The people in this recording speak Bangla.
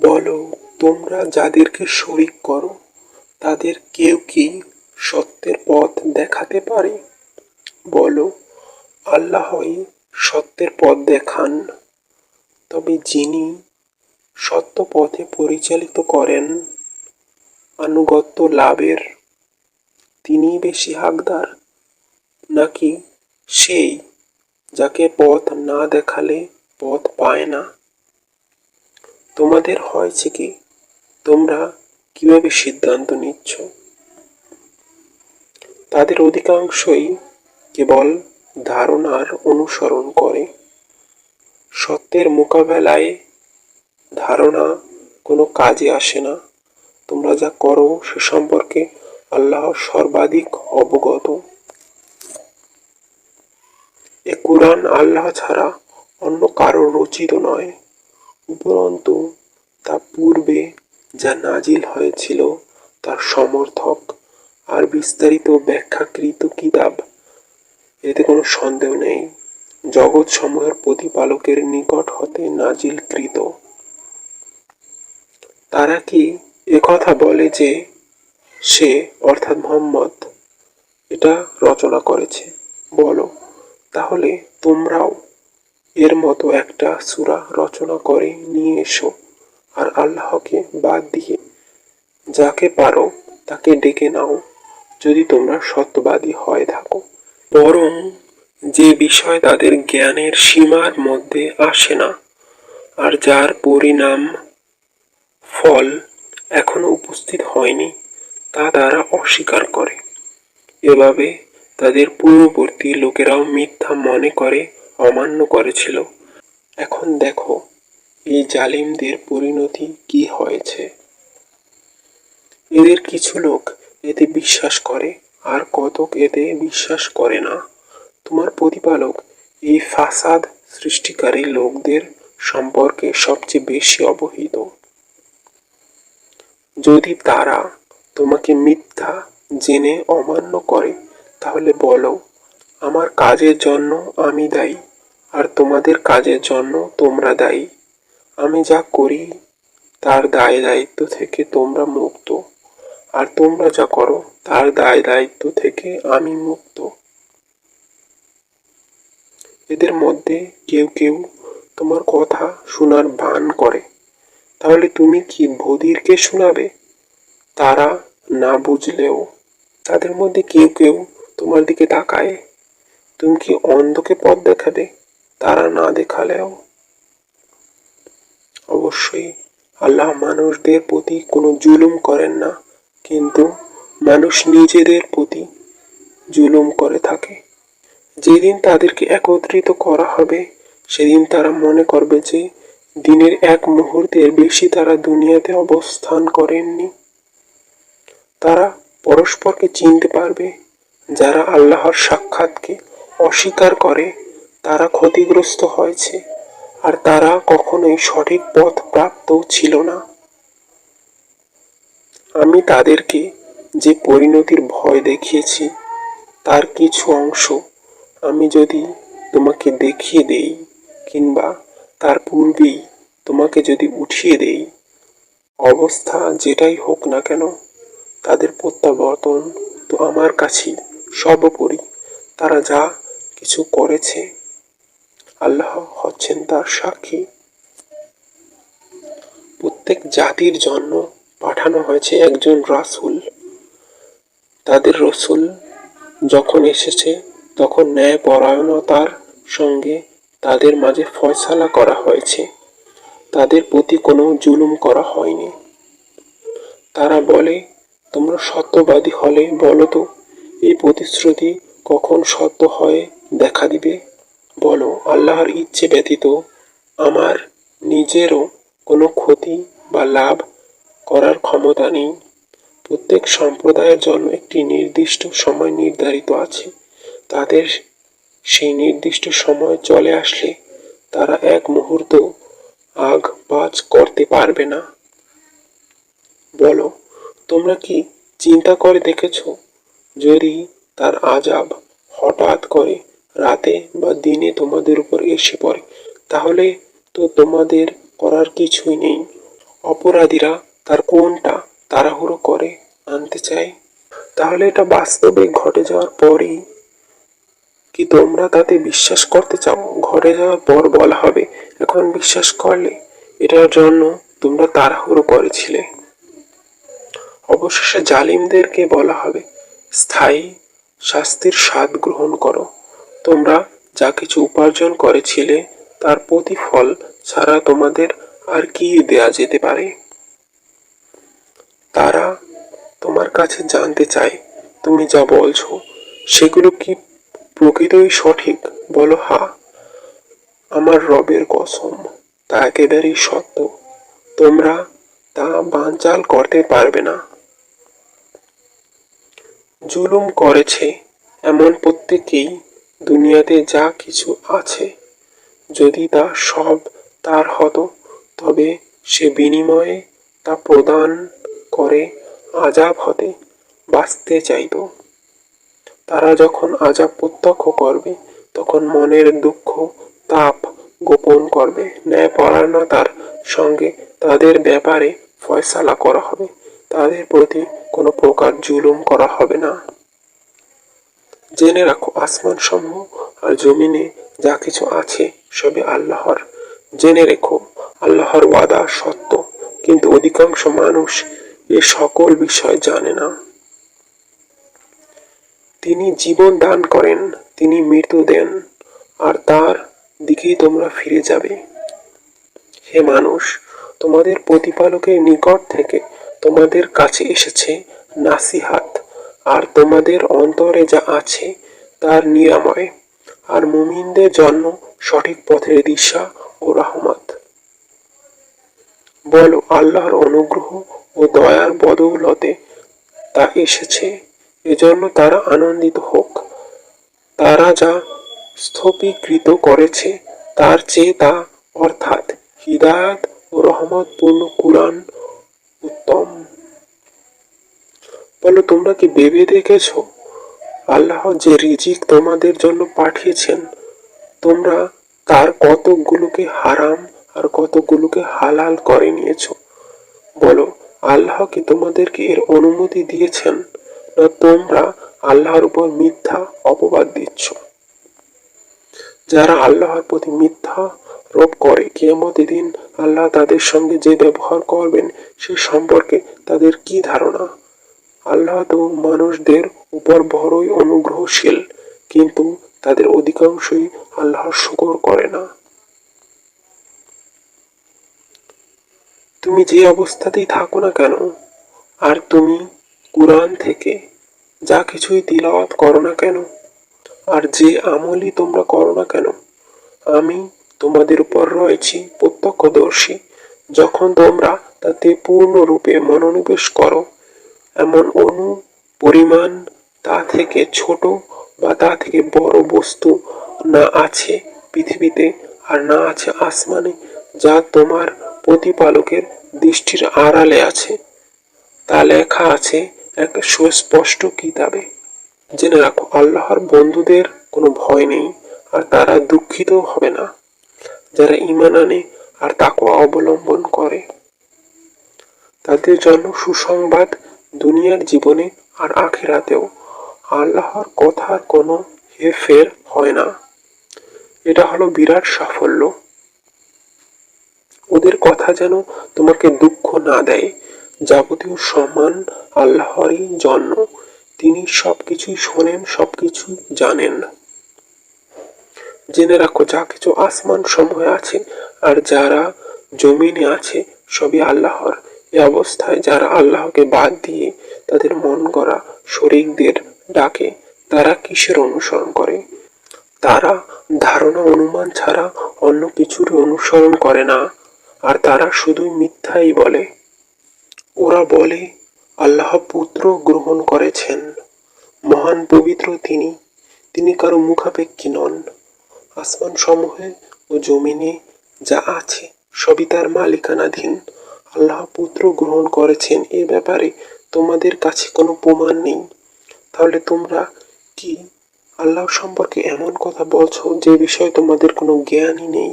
বলো, তোমরা যাদেরকে শরিক করো, তাদের কেউ কি সত্যের পথ দেখাতে পারে? বলো, আল্লাহই সত্যের পথ দেখান। তবে যিনি সত্য পথে পরিচালিত করেন, আনুগত্য লাভের তিনি বেশি হাকদার। নাকি সেই যাকে পথ না দেখালে পথ পায় না? তোমাদের হয়েছে কি? তোমরা কীভাবে সিদ্ধান্ত নিচ্ছ? তাদের অধিকাংশই কেবল ধারণার অনুসরণ করে। সত্যের মোকাবেলায় ধারণা কোনো কাজে আসে না। তোমরা যা করো সে সম্পর্কে আল্লাহ সর্বাধিক অবগত। এ কোরআন আল্লাহ ছাড়া অন্য কারও রচিত নয়, উপরন্তু তা পূর্বে যা নাজিল হয়েছিল তার সমর্থক আর বিস্তারিত ব্যাখ্যাকৃত কিতাব। এতে কোনো সন্দেহ নেই, জগৎ সমূহের প্রতিপালকের নিকট হতে নাজিলকৃত। তারা কি একথা বলে যে সে, অর্থাৎ মোহাম্মদ, এটা রচনা করেছে? বলো, তাহলে তোমরাও এর মতো একটা সূরা রচনা করে নিয়ে এসো। আর আল্লাহকে বাদ দিয়ে যাকে পারো তাকে ডেকে নাও। যদি তোমরা সত্যবাদী হয়ে থাকো। বরং যে বিষয় তাদের জ্ঞানের সীমার মধ্যে আসে না, আর যার পরিণাম ফল এখনও উপস্থিত হয়নি, তা তারা অস্বীকার করে। এভাবে তাদের পূর্ববর্তী লোকেরাও মিথ্যা মনে করে, অমান্য করেছিল। এখন দেখো এই জালিমদের পরিণতি কি হয়েছে? এদের কিছু লোক এতে বিশ্বাস করে, আর কতক এতে বিশ্বাস করে না। তোমার প্রতিপালক এই ফাসাদ সৃষ্টিকারী লোকদের সম্পর্কে সবচেয়ে বেশি অবহিত। যদি তারা তোমাকে মিথ্যা জেনে অমান্য করে, তাহলে বলো, আমার কাজের জন্য আমি দায়ী, আর তোমাদের কাজের জন্য তোমরা দায়ী। আমি যা করি, তার দায় দায়িত্ব থেকে তোমরা মুক্ত। আর তোমরা যা করো, তার দায় দায়িত্ব থেকে আমি মুক্ত। এদের মধ্যে কেউ কেউ তোমার কথা শোনার ভান করে। তাহলে তুমি কি বধিরকে শোনাবে? তারা না বুঝলেও। তাদের মধ্যে কেউ কেউ তোমার দিকে তাকায়। তুমি কি অন্ধকে পথ দেখাবে? তারা না দেখালেও অবশ্যই আল্লাহ মানুষদের প্রতি কোনো জুলুম করেন না, কিন্তু মানুষ নিজেদের প্রতি জুলুম করে থাকে। যেদিন তাদেরকে একত্রিত করা হবে, সেদিন তারা মনে করবে যে দিনের এক মুহূর্তের বেশি তারা দুনিয়াতে অবস্থান করেননি। তারা পরস্পরকে চিনতে পারবে, যারা আল্লাহর সাক্ষাৎকে অস্বীকার করে, তারা ক্ষতিগ্রস্ত হয়েছে। আর তারা কখনোই সঠিক পথ প্রাপ্ত ছিল না। আমি তাদেরকে যে পরিণতির ভয় দেখিয়েছি, তার কিছু অংশ আমি যদি তোমাকে দেখিয়ে দেই কিংবা তার পূর্বেই তোমাকে যদি উঠিয়ে দেই, অবস্থা যেটাই হোক না কেন, তাদের প্রত্যাবর্তন তো আমার কাছেই সর্বোপরি। তারা যা কিছু করেছে আল্লাহ হচ্ছেন তার সাক্ষী। প্রত্যেক জাতির জন্য পাঠানো হয়েছে একজন রাসূল। তাদের রসুল যখন এসেছে, তখন ন্যায় পরায়ণতার সঙ্গে তাদের মাঝে ফয়সালা করা হয়েছে। তাদের প্রতি কোনো জুলুম করা হয়নি। তারা বলে, তোমরা সত্যবাদী হলে বলো তো, এই প্রতিশ্রুতি কখন সত্য হয়ে দেখা দিবে? বলো, আল্লাহর ইচ্ছে ব্যতীত আমার নিজেরও কোনো ক্ষতি বা লাভ করার ক্ষমতা নেই। প্রত্যেক সম্প্রদায়ের জন্য একটি নির্দিষ্ট সময় নির্ধারিত আছে। তাদের সেই নির্দিষ্ট সময় চলে আসলে তারা এক মুহূর্ত আগ পাচ করতে পারবে না। বলো, তোমরা কি চিন্তা করে দেখেছ? যদি তার আজাব হঠাৎ করে রাতে বা দিনে তোমাদের উপর এসে পড়ে, তাহলে তো তোমাদের করার কিছুই নেই। অপরাধীরা তার কোনটা তাড়াহুড়ো করে আনতে চায়? তাহলে এটা বাস্তবে ঘটে যাওয়ার পরই কি তোমরা তাতে বিশ্বাস করতে চাও? ঘটে যাওয়ার পর বলা হবে, এখন বিশ্বাস করলে এটার জন্য তোমরা তাড়াহুড়ো করেছিলে। অবশেষে জালিমদেরকে বলা হবে, স্থায়ী শাস্তির স্বাদ গ্রহণ করো। তোমরা যা কিছু উপার্জন করেছিলে, তার প্রতিফল ছাড়া তোমাদের আর কি দেয়া যেতে পারে? তারা তোমার কাছে জানতে চায়, তুমি যা বলছো, সেগুলো কি প্রকৃতই সঠিক? বলো, হা। আমার রবের কসম, তা একেবারেই সত্য। তোমরা তা বানচাল করতে পারবে না। জুলুম করেছে এমন প্রত্যেকেই দুনিয়াতে যা কিছু আছে, যদি তা সব তার হতো, তবে সে বিনিময়ে তা প্রদান করে আজাব হতে বাঁচতে চাইতো। তারা যখন আজাব প্রত্যক্ষ করবে, তখন মনের দুঃখ, তাপ গোপন করবে। ন্যায়পরায়ণতার সঙ্গে তাদের ব্যাপারে ফয়সালা করা হবে। তাদের প্রতি কোনো প্রকার জুলুম করা হবে না। জেনে রাখো আসমান সমূহ আর জমিনে যা কিছু আছে সবই আল্লাহর। জেনে রেখো, আল্লাহর ওয়াদা সত্য, কিন্তু অধিকাংশ মানুষ এ সকল বিষয় জানে না। তিনি জীবন দান করেন, তিনি মৃত্যু দেন, আর তার দিকেই তোমরা ফিরে যাবে। হে মানুষ, তোমাদের প্রতিপালকের নিকট থেকে তোমাদের কাছে এসেছে নাসিহাত। আর তোমাদের অন্তরে যা আছে তার নিরাময়। আর মুমিনদের জন্য সঠিক পথের দিশা ও রহমত। বলো, আল্লাহর অনুগ্রহ ও দয়ার বদৌলতে তা এসেছে। এজন্য তারা আনন্দিত হোক। তারা যা স্থপীকৃত করেছে, তার চেয়ে তা অর্থাৎ হিদায়াত ও রহমতপূর্ণ কুরআন উত্তম। বলো, তোমরা কি ভেবে দেখেছ? আল্লাহ যে রিজিক তোমাদের জন্য পাঠিয়েছেন, তোমরা তার কতকগুলোকে হারাম আর কতকগুলোকে হালাল করে নিয়েছো? বলো, আল্লাহ কি তোমাদেরকে এর অনুমতি দিয়েছেন, না তোমরা আল্লাহর উপর মিথ্যা অপবাদ দিচ্ছ? যারা আল্লাহর প্রতি মিথ্যা রোপ করে, কিয়ামতের দিন আল্লাহ তাদের সঙ্গে যে ব্যবহার করবেন, সে সম্পর্কে তাদের কি ধারণা? আল্লাহ তো মানুষদের উপর বড়ই অনুগ্রহশীল, কিন্তু তাদের অধিকাংশই আল্লাহর শুকর করে না। তুমি যে অবস্থাতেই থাকো না কেন, আর তুমি কুরআন থেকে যা কিছুই তিলাওয়াত করো না কেন, আর যে আমলই তোমরা করো না কেন, আমি তোমাদের উপর রয়েছি প্রত্যক্ষদর্শী। যখন তোমরা তাতে পূর্ণরূপে মনোনিবেশ করো এমন অনু পরিমাণ তা থেকে ছোট বা তা থেকে বড় বস্তু না আছে পৃথিবীতে আর না আছে আসমানে, যা তোমার প্রতিপালকের দৃষ্টির আড়ালে আছে। তা লেখা আছে এক সুস্পষ্ট কিতাবে। জেনে রাখো, আল্লাহর বন্ধুদের কোনো ভয় নেই আর তারা দুঃখিত হবে না। যারা ইমান আনে আর তাকে অবলম্বন করে, তাদের জন্য সুসংবাদ দুনিয়ার জীবনে আর আখেরাতেও আল্লাহর কথার কোনো হেরফের হয় না। এটা হলো বিরাট সাফল্য। ওদের কথা যেন তোমাকে দুঃখ না দেয়। যাবতীয় সম্মান আল্লাহরই জন্য। তিনি সবকিছুই শোনেন, সবকিছু জানেন। জেনে রাখো, যা কিছু আসমান সমূহে আছে আর যারা জমিনে আছে, সবই আল্লাহর। এ অবস্থায় যারা আল্লাহকে বাদ দিয়ে তাদের মন গড়া শরিকদের ডাকে, তারা কিসের অনুসরণ করে? তারা ধারণা অনুমান ছাড়া অন্য কিছুর অনুসরণ করে না, আর তারা শুধুই মিথ্যাই বলে। ওরা বলে, আল্লাহ পুত্র গ্রহণ করেছেন, মহান পবিত্র তিনি তিনি কারও মুখাপেক্ষী নন। আসমান সমূহে ও জমিনে যা আছে সবই তার মালিকানাধীন। আল্লাহ পুত্র গ্রহণ করেছেন এ ব্যাপারে তোমাদের কাছে কোনো প্রমাণ নেই। তাহলে তোমরা কি আল্লাহ সম্পর্কে এমন কথা বলছো যে বিষয়ে তোমাদের কোনো জ্ঞানই নেই?